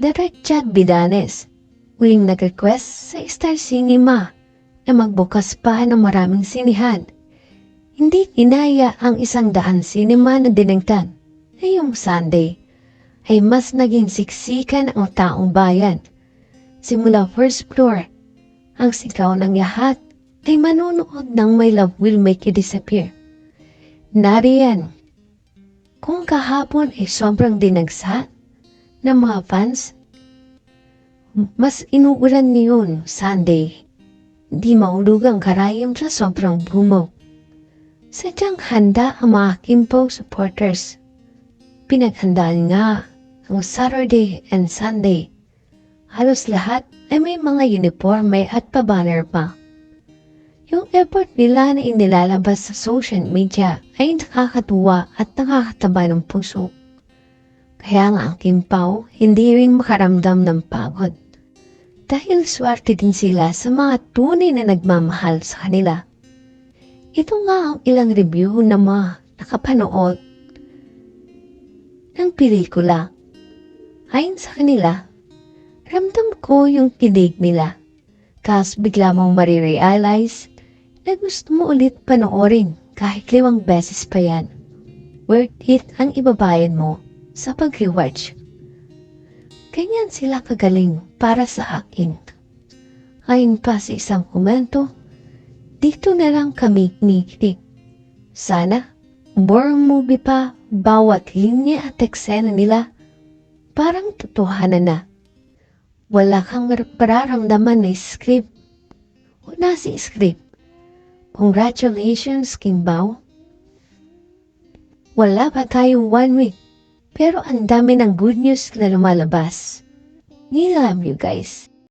Direct Chat Bidanes, huling nag-request sa Star Cinema na magbukas pa ng maraming sinihan. Hindi kinaya ang isang daan sinema na dinagtan ngayong Sunday ay mas naging siksikan ang taong bayan. Simula first floor, ang sigaw ng lahat ay manunood ng My Love Will Make You Disappear. Nariyan, kung kahapon ay sobrang dinagsa ng mga fans, mas inuulan niyon Sunday. Di maulog ang karayom sa sobrang bumo. Sadyang handa ang mga Kimpo supporters. Pinaghandaan nga ang Saturday and Sunday. Halos lahat ay may mga uniforme at pabanner pa. Yung effort nila na inilalabas sa social media ay nakakatuwa at nakakataba ng puso. Kaya ang Kimpaw hindi rin makaramdam ng pagod. Dahil swerte din sila sa mga tunay na nagmamahal sa kanila. Ito nga ang ilang review na mga nakapanood ng pelikula. Ayon sa kanila, ramdam ko yung kilig nila. Tapos bigla mong marirealize na gusto mo ulit panoorin kahit limang beses pa yan. Worth it ang ibabayan mo sa pag-rewatch. Ganyan sila kagaling para sa akin. Ayon pa sa isang komento, dito na lang kami kinikilig. Sana, more movie pa bawat linya at eksena nila parang totohanan na. Wala kang pararamdaman na script. Wala si script. Congratulations, Kimbaw. Wala pa tayong one week. Pero ang dami ng good news na lumalabas. Love you guys.